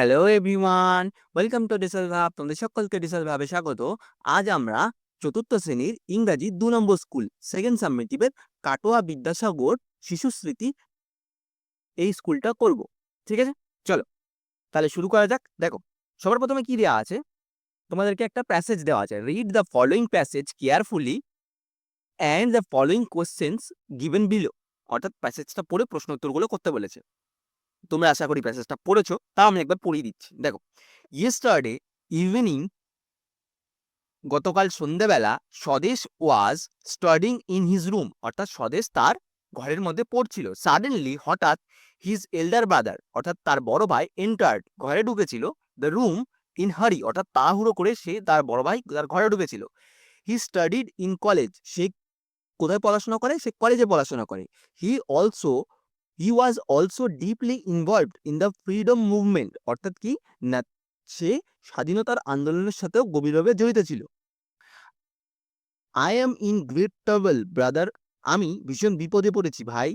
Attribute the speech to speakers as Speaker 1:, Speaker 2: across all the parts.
Speaker 1: Hello everyone, welcome to ডিসেল ভাব তোমাদের সকলকে ডিসেল ভাবে স্বাগত। আজ আমরা চতুর্থ শ্রেণির ইংরাজি দু নম্বর স্কুল, সেকেন্ড সাবমিটিভের কাটোয়া বিদ্যাসাগর শিশু স্মৃতি এই স্কুলটা করব, ঠিক আছে? চলো, তাহলে শুরু করা যাক। দেখো, সবার প্রথমে কি দেওয়া আছে? তোমাদেরকে একটা প্যাসেজ দেওয়া আছে read the following passage carefully and the following questions given below অর্থাৎ প্যাসেজটা পড়ে প্রশ্ন উত্তরগুলো করতে বলেছে। তোমরা আশা করি প্যাসেজটা পড়েছো, তাও আমি একবার পড়িয়ে দিচ্ছি। দেখো ইয়েস্টারডে ইভিনিং গতকাল সন্ধ্যেবেলা Swadesh was studying in his room অর্থাৎ স্বদেশ তার ঘরের মধ্যে পড়ছিল। সাডেনলি হঠাৎ হিজ এল্ডার ব্রাদার অর্থাৎ তার বড় ভাই এন্টার্ড ঘরে ঢুকেছিল দ্য রুম ইন হারি অর্থাৎ তাড়াহুড়ো করে সে তার বড় ভাই তার ঘরে ঢুকেছিল। হি স্টাডিড ইন কলেজ সে কোথায় পড়াশোনা করে? সে কলেজে পড়াশোনা করে। He also he was also deeply involved in the freedom movement অর্থাৎ কি? না সে স্বাধীনতার আন্দোলনের সাথেও গভীরভাবে জড়িত ছিল। I am in great travel brother আমি ভীষণ বিপদে পড়েছি, ভাই।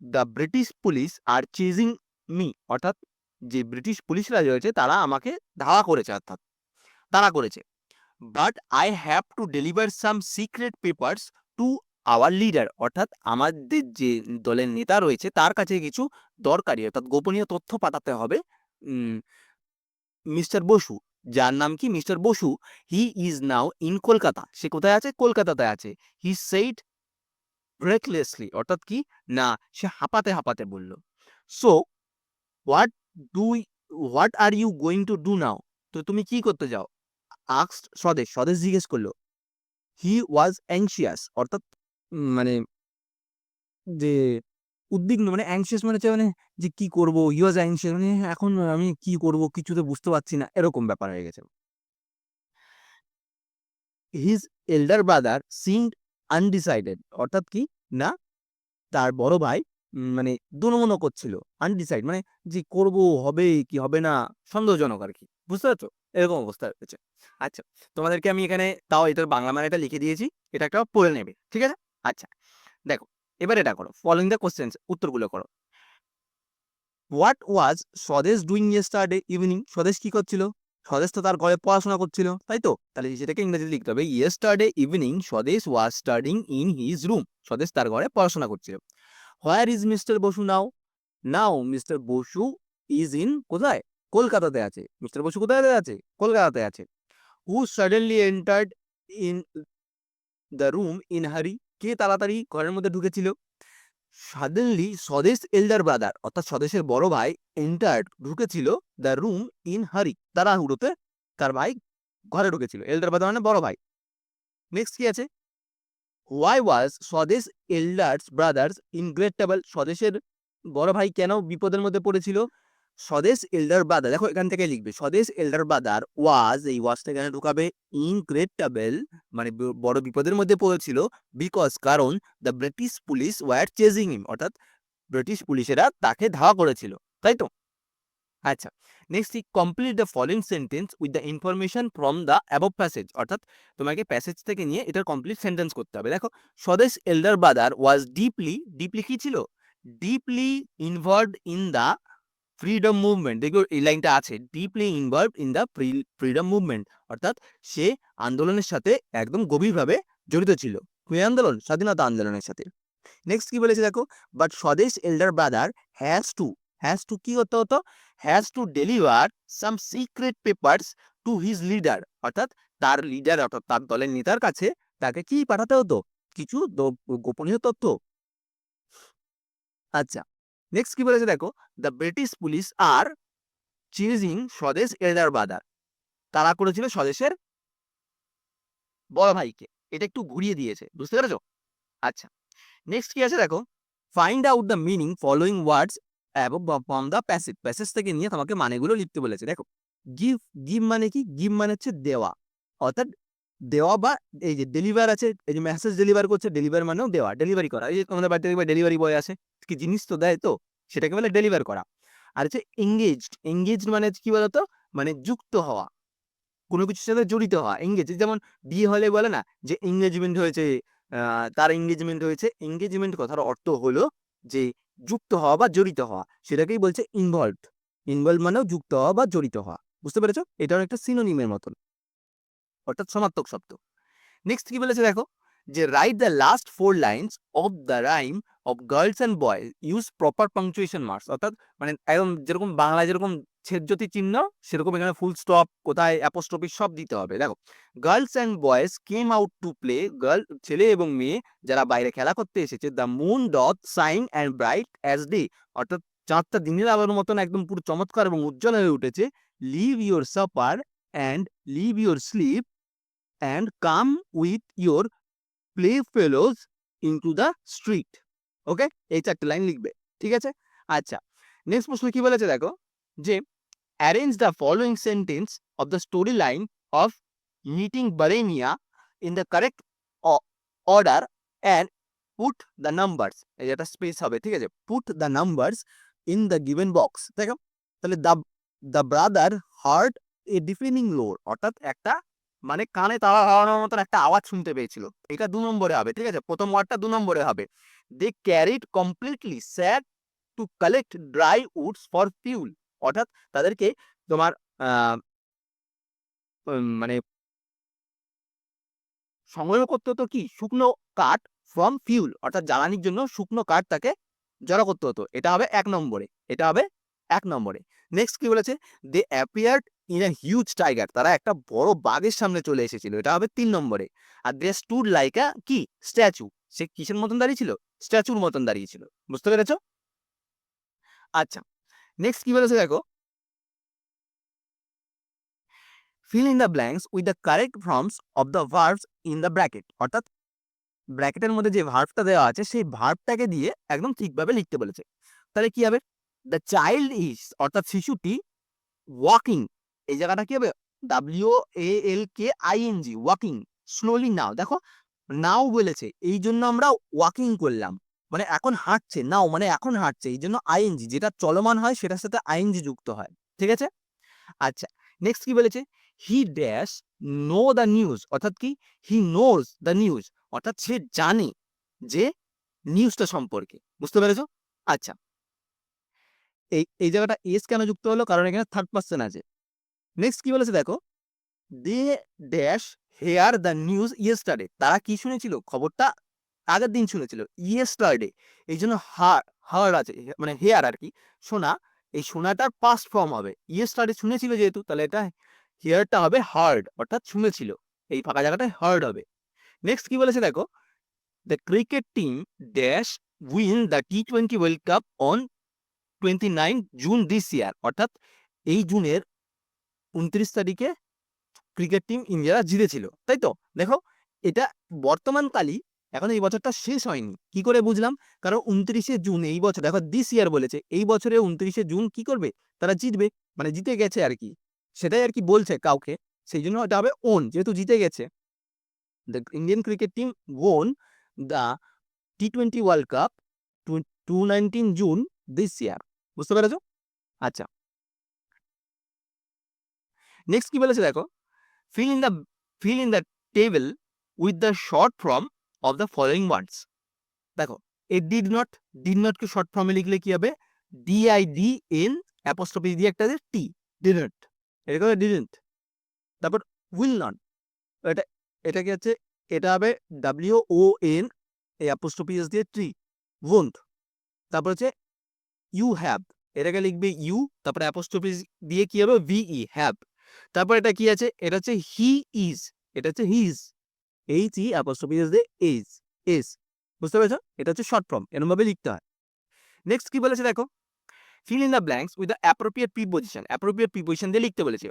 Speaker 1: The British police are chasing me অর্থাৎ যে ব্রিটিশ পুলিশরা রয়েছে, তারা আমাকে ধাওয়া করেছে, অর্থাৎ তারা করেছে। But I have to deliver some secret papers to our leader অর্থাৎ আমাদের যে দলের নেতা রয়েছে, তার কাছে কিছু দরকারি, অর্থাৎ গোপনীয় তথ্য পাঠাতে হবে। মিস্টার বসু, যার নাম কি? Mister Basu he is now in Kolkata. সে কোথায় আছে? কলকাতাতে আছে। হি সেইড ব্রেকলেসলি অর্থাৎ কি? না, সে হাঁপাতে হাঁপাতে বলল। So what do what are you going to do now তো তুমি কি করতে যাও? আক্স স্বদেশ স্বদেশ জিজ্ঞেস করল। হি ওয়াজ অ্যাংশিয়াস অর্থাৎ মানে যে উদ্বিগ্ন মানে অ্যাংশিয়াস মানে হচ্ছে মানে যে কি করব? হি ওয়াজ অ্যাংশিয়াস মানে এখন আমি কি করব? কিছুতে বুঝতে পারছি না এরকম ব্যাপার হয়ে গেছে। His elder brother seemed undecided অর্থাৎ কি? না তার বড় ভাই উম, মানে দুনমনো করছিল আনডিসাইড মানে যে করব হবে কি হবে না সন্দেহজনক আর কি বুঝতে পারছ? এরকম অবস্থা হয়েছে। আচ্ছা তোমাদেরকে আমি এখানে তাও এটার বাংলা মানেটা লিখে দিয়েছি এটা একটা পড়ে নেবে ঠিক আছে? আচ্ছা দেখো, এবার এটা করো ফলোইং দ্য কোশ্চেন্স উত্তরগুলো করো। হোয়াট ওয়াজ স্বদেশ ডুইং ইয়েস্টারডে ইভিনিং স্বদেশ কি করছিল? স্বদেশ তো তার ঘরে পড়াশোনা করছিল, তাই তো? তাহলে সেটাকে ইংরেজিতে লিখতে হবে yesterday evening Swadesh was studying in his room Swadesh তার ঘরে পড়াশোনা করছিল। Where is mister Basu now now mister Basu is in কোথায়? কলকাতাতে আছে। মিস্টার বসু কোথায় আছে? কলকাতাতে আছে। Who suddenly entered in the room in hurry কে তাড়াতাড়ি ঘরের মধ্যে ঢুকেছিল? সাডেনলি স্বদেশ এল্ডার ব্রাদার অর্থাৎ স্বদেশের বড় ভাই এন্টার্ড ঢুকেছিল দ্য রুম ইন হারি তারা তাড়াহুড়োতে তার ভাই ঘরে ঢুকেছিল এল্ডার ব্রাদার মানে বড় ভাই। নেক্সট কি আছে? Why was Swadesh elders brothers in great travel স্বদেশের বড় ভাই কেন বিপদের মধ্যে পড়েছিল? স্বদেশ এল্ডার ব্রাদার, দেখো এখান থেকে লিখবে, স্বদেশ এল্ডার ব্রাদার ওয়াজ এই ওয়াজটা এখানে ঢুকাবে ইন মানে বড় বিপদের মধ্যে পড়েছিল বিকজ কারণ the British police were chasing him অর্থাৎ ব্রিটিশ পুলিশেরা তাকে ধাওয়া করেছিল, তাই তো? আচ্ছা next E complete the following sentence with the information from the above passage অর্থাৎ তোমাকে প্যাসেজ থেকে নিয়ে এটার কমপ্লিট সেন্টেন্স করতে হবে, দেখো, Swadesh elder brother was deeply deeply কি ছিল? Deeply involved in the freedom movement দেখো এই লাইনটা আছে deeply involved in the freedom movement অর্থাৎ সে আন্দোলনের সাথে একদম গভীরভাবে জড়িত ছিল। কোন আন্দোলন, স্বাধীনতা আন্দোলনের সাথে। নেক্সট কি বলেছে দেখো? But Swadesh elder brother has to has to কি করতে হতো? Has to deliver some secret papers to his leader অর্থাৎ তার লিডার অর্থাৎ তার দলের নেতার কাছে তাকে কি পাঠাতে হতো? কিছু গোপনীয় তথ্য। আচ্ছা নেক্সট কি বলেছে দেখো? The British police are chasing Swadesh elder brother তারা করেছিল স্বদেশের বড় ভাইকে। এটা একটু ঘুরিয়ে দিয়েছে। বুঝতে পেরেছ? আচ্ছা। নেক্সট কি আছে দেখো? Find out the meaning following words from the passage passage থেকে নিয়ে তোমাকে মানেগুলো লিখতে বলেছে। দেখো গিভ গিভ মানে কি? গিভ মানে হচ্ছে দেওয়া। অর্থাৎ দেওয়া বা এই যে ডেলিভার আছে, এই যে মেসেজ ডেলিভার করছে ডেলিভার মানেও দেওয়া ডেলিভারি করা। এই যে তোমাদের বাড়িতে দেখবে ডেলিভারি বয় আছে, কি জিনিস তো দেয় তো, সেটাকে বলে ডেলিভার করা। আর হচ্ছে এঙ্গেজড এঙ্গেজড মানে কি বলতো? মানে যুক্ত হওয়া, কোনো কিছুর সাথে জড়িত হওয়া এঙ্গেজ যেমন বিয়ে হলে বলে না যে এঙ্গেজমেন্ট হয়েছে তার এঙ্গেজমেন্ট হয়েছে। এঙ্গেজমেন্ট কথার অর্থ হলো যে যুক্ত হওয়া বা জড়িত হওয়া, সেটাকেই বলছে ইনভলভড ইনভলভ মানেও যুক্ত হওয়া বা জড়িত হওয়া। বুঝতে পেরেছ? এটাও একটা সিনোনিমের মতন। অর্থাৎ সমার্থক শব্দ। নেক্সট কি বলেছে দেখো? যে write the last four lines of the rhyme of girls and boys use proper punctuation marks অর্থাৎ মানে একদম যেরকম বাংলায় যেরকম ছেদজ্যোতি চিহ্ন, সেরকম এখানে ফুল স্টপ কোথায় অ্যাপোস্ট্রফি সব দিতে হবে। দেখো girls and boys came out to play girl ছেলে এবং মেয়ে যারা বাইরে খেলা করতে এসেছে the moon doth shine and bright as day অর্থাৎ চাঁদটা দিনের আলোর মতন একদম পুরো চমৎকার এবং উজ্জ্বল হয়ে উঠেছে। Leave your supper and leave your sleep and come with your play fellows into the street okay এই চারটে লাইন লিখবে। ঠিক আছে? আচ্ছা নেক্সট প্রশ্ন কি বলেছে দেখো? যে arrange the following sentence of the story line of meeting বারেনিয়া in the correct order and put the numbers এই একটা স্পেস হবে, ঠিক আছে? Put the numbers in the given box দেখো? তাহলে the the brother heard a deafening roar অর্থাৎ একটা মানে কানে তালা লাগানোর মতন একটা আওয়াজ শুনতে পেয়েছিল। এটা দু নম্বরে হবে, ঠিক আছে? প্রথম ওয়ার্ডটা দু নম্বরে হবে। They carried completely sad to collect dry woods for fuel অর্থাৎ তাদেরকে তোমার মানে সংগ্রহ করতে হতো কি? শুকনো কাঠ ফ্রম ফিউল অর্থাৎ জ্বালানির জন্য শুকনো কাঠ তাকে জড়ো করতে হতো। এটা হবে এক নম্বরে। এটা হবে এক নম্বরে। নেক্সট কি বলেছে? They appeared in a huge tiger তারা একটা বড় বাঘের সামনে চলে এসেছিল। এটা হবে তিন নম্বরে। আর দে স্টুড লাইক আ কি? স্ট্যাচু সে কিসের মতন দাঁড়িয়েছিল স্ট্যাচুর মতন দাঁড়িয়েছিল বুঝতে পেরেছ? আচ্ছা। নেক্সট কি বলেছে দেখো? Fill in the blanks with the correct forms of the verbs in the bracket অর্থাৎ ব্র্যাকেটের মধ্যে যে ভার্বটা দেওয়া আছে, সেই ভার্বটাকে দিয়ে একদম ঠিকভাবে লিখতে বলেছে। তাহলে কি হবে? দ্য চাইল্ড ইজ অর্থাৎ শিশুটি ওয়াকিং এই জায়গাটা কি হবে? W A L K I N G walking slowly now দেখো নাও বলেছে, এই জন্য আমরা ওয়াকিং করলাম। মানে এখন হাঁটছে নাও মানে এখন হাঁটছে, এই জন্য আইএনজি যেটা চলমান হয়, সেটার সাথে আইএনজি যুক্ত হয়। ঠিক আছে? আচ্ছা নেক্সট কি বলেছে? He dash know the news অর্থাৎ কি? হি নোজ দ্য নিউজ অর্থাৎ সে জানে যে নিউজটা সম্পর্কে। বুঝতে পেরেছ? আচ্ছা এই এই জায়গাটা এস কেন যুক্ত হলো? কারণ এখানে থার্ড পার্সন আছে। নেক্সট কি বলেছে দেখো? They dash hear the news yesterday তারা কি শুনেছিল? খবরটা আগের দিন শুনেছিল। ইয়েস্টারডে এই জন্য হার হার আছে। মানে হেয়ার আর কি। শোনা, এই শোনাটার পাস্ট ফর্ম হবে। ইয়েস্টারডে শুনেছিল যেহেতু, তাহলে এটা হেয়ারটা হবে হার্ড অর্থাৎ শুনেছিল। এই ফাঁকা জায়গাটায় হার্ড হবে। নেক্সট কি বলেছে দেখো? The cricket team dash win the T twenty World Cup on twenty nine June this year অর্থাৎ এই জুনের উনত্রিশ তারিখে ক্রিকেট টিম ইন্ডিয়ারা জিতেছিল, তাই তো? দেখো, এটা বর্তমানকালই এখন এই বছরটা শেষ হয়নি। কি করে বুঝলাম? কারণ উনত্রিশে জুন এই বছর, দেখো দিস ইয়ার বলেছে, এই বছরে উনত্রিশে জুন কি করবে? তারা জিতবে মানে জিতে গেছে আর কি। সেটাই আর কি বলছে কাউকে, সেই জন্য এটা হবে ওন যেহেতু জিতে গেছে। The Indian cricket team won the T twenty World Cup two nineteen June this year বুঝতে পেরেছ? আচ্ছা। নেক্সট কি বলেছে দেখো? Fill in the, fill in the table with the short form of the following words. দেখো এই did not did not কে short ফর্মে লিখলে কি হবে? D I D N apostrophe দিয়ে একটা টি ডিডন্ট এটা হবে ডিডন্ট তারপর উইল নট এটা এটা কি হচ্ছে? এটা হবে ডাব্লিউ ও এন এই অ্যাপোস্ট্রফি এস দিয়ে টি ওন্ট তারপর হচ্ছে ইউ হ্যাভ এটাকে লিখবে ইউ তারপরে অ্যাপোস্ট্রফি দিয়ে কি হবে? ভিই হ্যাভ তারপর এটা কি আছে? এটা হচ্ছে হি ইজ এটা হচ্ছে his H E apostrophe is they is is বুঝতে পেরেছ? এটা হচ্ছে শর্ট ফর্ম এরকম ভাবে লিখতে হয়। নেক্সট কি বলেছে দেখো? Fill in the blanks with the appropriate preposition appropriate preposition দিয়ে লিখতে বলেছে।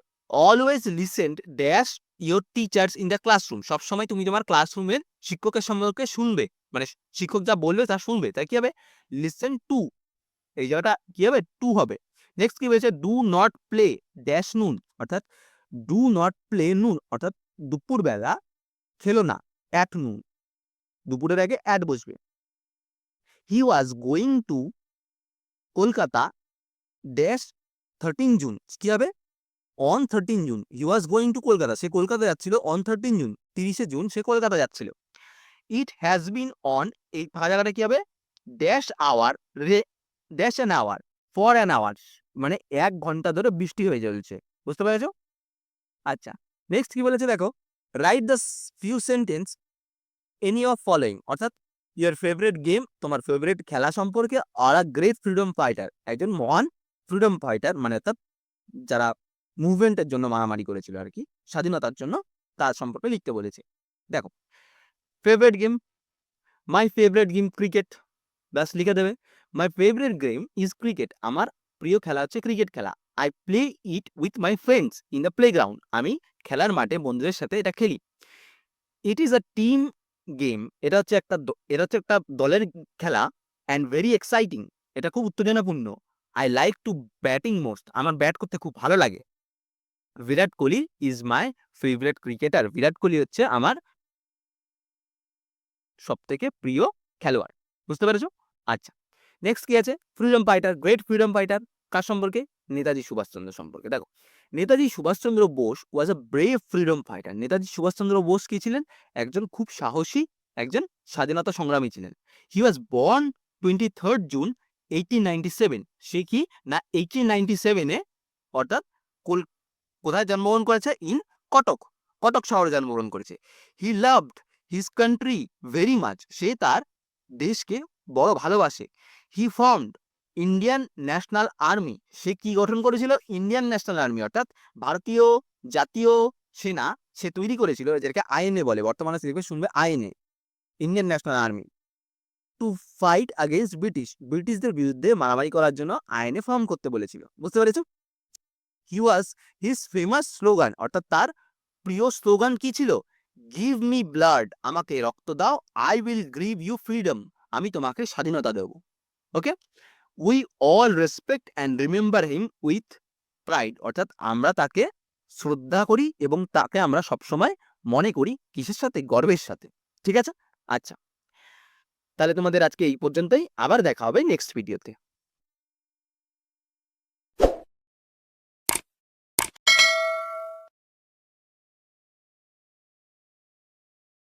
Speaker 1: Always listened dash your teachers in the classroom সবসময় তুমি তোমার ক্লাসরুমের শিক্ষকের সম্পর্কে শুনবে। মানে শিক্ষক যা বলবে তা শুনবে। তাই কি হবে? লিসেন টু এই জায়গাটা কি হবে? টু হবে। নেক্সট কি বলেছে? ডু নট প্লে ড্যাশ নুন অর্থাৎ ডু নট প্লে নুন অর্থাৎ দুপুরবেলা খেলো না অ্যাট নুন দুপুরের আগে অ্যাড বসবে। He was going to Kolkata dash thirteen June কি হবে? On thirteen June he was going to Kolkata. সে কলকাতা যাচ্ছিল অন থার্টিন জুন তিরিশে জুন সে কলকাতা যাচ্ছিল। ইট হ্যাজ বিন অন এই ফাঁকা জায়গাটা কি হবে? ড্যাশ আওয়ার রে dash an hour for an hour মানে এক ঘণ্টা ধরে বৃষ্টি হয়ে চলছে, বুঝতে পেরেছ? আচ্ছা নেক্সট কি বলেছে দেখো? Write the few sentence any of following অর্থাৎ ইয়ার ফেভারিট গেম তোমার ফেভারিট খেলা সম্পর্কে আর আ গ্রেট ফ্রিডম ফাইটার একজন মহান ফ্রিডম ফাইটার মানে অর্থাৎ যারা মুভমেন্টের জন্য মারামারি করেছিল আর কি, স্বাধীনতার জন্য তার সম্পর্কে লিখতে বলেছে। দেখো favourite game my favourite game cricket ব্যাস লিখে দেবে। My favourite game is cricket আমার প্রিয় খেলা হচ্ছে ক্রিকেট খেলা। I play it with my friends in the playground আমি খেলার মাঠে বন্ধুদের সাথে এটা খেলি। It is a team game এটা হচ্ছে একটা এটা হচ্ছে একটা দলের খেলা অ্যান্ড ভেরি এক্সাইটিং এটা খুব উত্তেজনাপূর্ণ। I like to batting most আমার ব্যাট করতে খুব ভালো লাগে। Virat Kohli is my favourite cricketer Virat Kohli হচ্ছে আমার সব থেকে প্রিয় খেলোয়াড়। বুঝতে পেরেছ? আচ্ছা। নেক্সট কি আছে? Freedom fighter great freedom fighter কার সম্পর্কে? নেতাজি সুভাষচন্দ্র সম্পর্কে। দেখো, Netaji Subhash Chandra Bose was a brave freedom fighter Netaji Subhash Chandra Bose কি ছিলেন? একজন খুব সাহসী, একজন স্বাধীনতা সংগ্রামী ছিলেন। He was born twenty third June eighteen ninety seven সে কি? না এইটিন নাইনটি সেভেনে অর্থাৎ কোল, কোথায় জন্মগ্রহণ করেছে? ইন কটক। কটক শহরে জন্মগ্রহণ করেছে। He loved his country very much সে তার দেশকে বড় ভালোবাসে। He formed Indian National Army সে কি গঠন করেছিল? ইন্ডিয়ান ন্যাশনাল আর্মি অর্থাৎ ভারতীয় জাতীয় সেনা সে তৈরি করেছিল, যেটাকে আইএনএ বলে। বর্তমানে সেটাকে শুনবে INA Indian National Army to fight against British ব্রিটিশদের বিরুদ্ধে মারামারি করার জন্য আইএনএ ফর্ম করতে বলেছিল। বুঝতে পেরেছ? He was his famous slogan অর্থাৎ তার প্রিয় স্লোগান কি ছিল? গিভ মি ব্লাড আমাকে রক্ত দাও I will give you freedom আমি তোমাকে স্বাধীনতা দেব। Okay we all respect and remember him with pride অর্থাৎ আমরা তাকে শ্রদ্ধা করি এবং তাকে আমরা সবসময় মনে করি কিসের সাথে? গর্বের সাথে। ঠিক আছে? আচ্ছা। তাহলে তোমাদের আজকে এই পর্যন্তই। আবার দেখা হবে নেক্সট ভিডিওতে